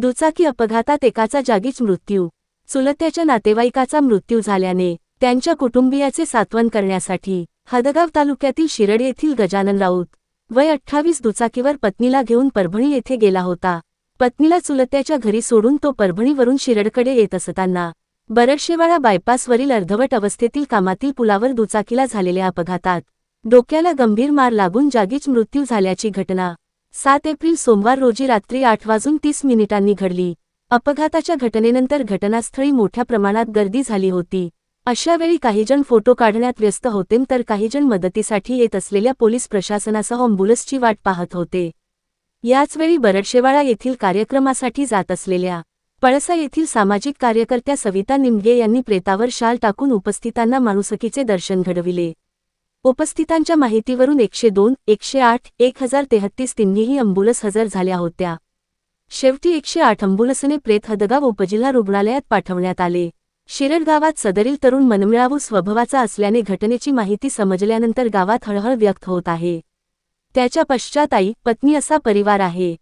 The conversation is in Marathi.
दुचाकी अपघातात एकाचा जागीच मृत्यू. चुलत्याच्या नातेवाईकाचा मृत्यू झाल्याने त्यांच्या कुटुंबियाचे सात्वन करण्यासाठी हदगाव तालुक्यातील शिरड येथील गजानन राऊत वय अठ्ठावीस दुचाकीवर पत्नीला घेऊन परभणी येथे गेला होता. पत्नीला चुलत्याच्या घरी सोडून तो परभणीवरून शिरडकडे येत असताना बरडशेवाळा बायपासवरील अर्धवट अवस्थेतील कामातील पुलावर दुचाकीला झालेल्या अपघातात डोक्याला गंभीर मार लागून जागीच मृत्यू झाल्याची घटना सात एप्रिल सोमवार रोजी रात्री आठ वाजून तीस मिनिटांनी घडली. अपघाताच्या घटनेनंतर घटनास्थळी मोठ्या प्रमाणात गर्दी झाली होती. अशावेळी काहीजण फोटो काढण्यात व्यस्त होते तर काहीजण मदतीसाठी येत असलेल्या पोलीस प्रशासनासह अँब्युलन्सची वाट पाहत होते. याचवेळी बरडशेवाळा येथील कार्यक्रमासाठी जात असलेल्या पळसा येथील सामाजिक कार्यकर्त्या सविता निमगे यांनी प्रेतावर शाल टाकून उपस्थितांना माणुसकीचे दर्शन घडविले. उपस्थितांच्या माहितीवरून एकशे दोन एकशे आठ एक हजार तेहत्तीस तिन्हीही अंबुलस हजर झाल्या होत्या. शेवटी एकशे आठ अंबुलसने प्रेत हदगाव उपजिल्हा रुग्णालयात पाठवण्यात आले. शिरड गावात सदरील तरुण मनमिळावू स्वभावाचा असल्याने घटनेची माहिती समजल्यानंतर गावात हळहळ व्यक्त होत आहे. त्याच्या पश्चात आई पत्नी असा परिवार आहे.